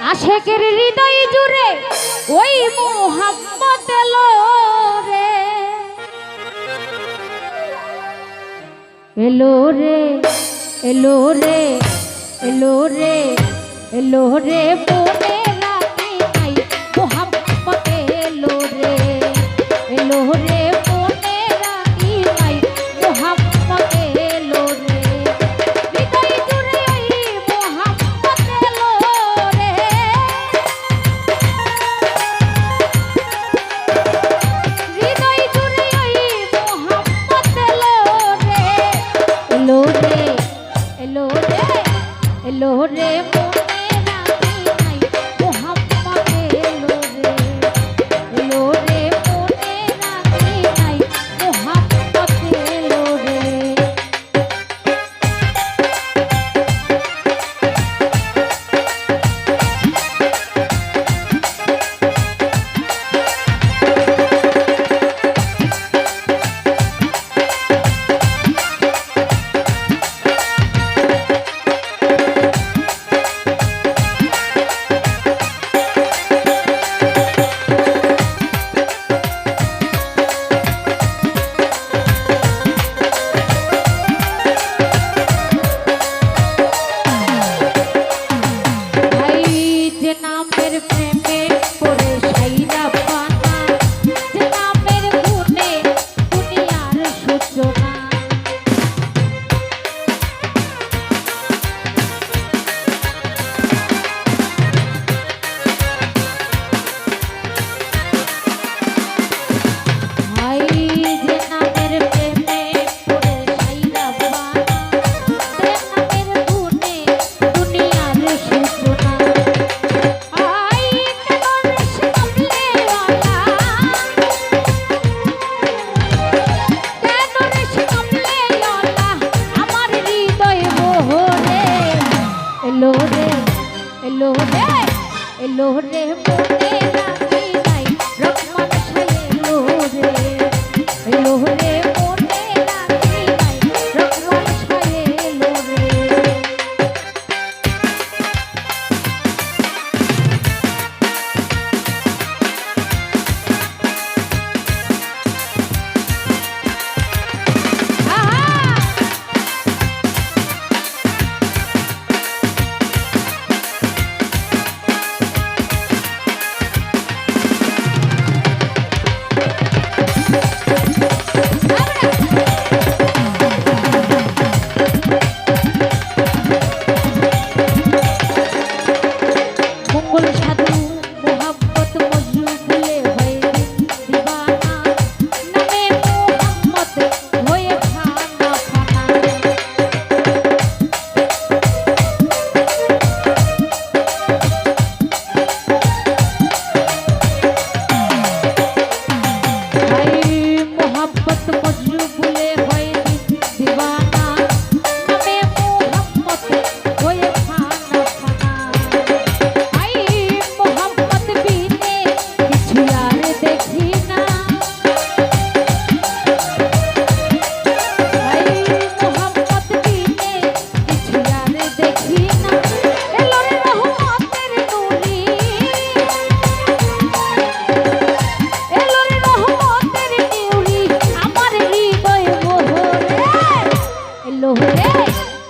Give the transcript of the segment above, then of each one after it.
আশেকের হৃদয় জুড়ে ওই মোহাম্মত এলো রে এলো রে এলো রে এলো রে হ্যালো রে মো এলো রে এলো রে মনে নাই রকমান এলো রে এলো রে Up, up, up.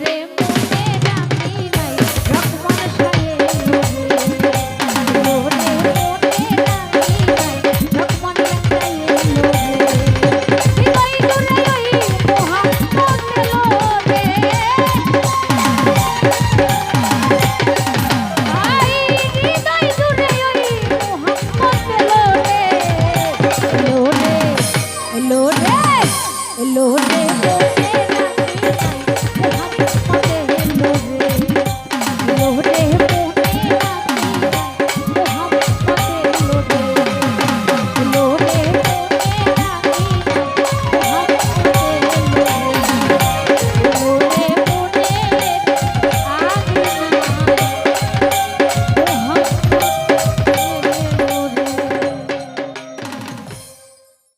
রে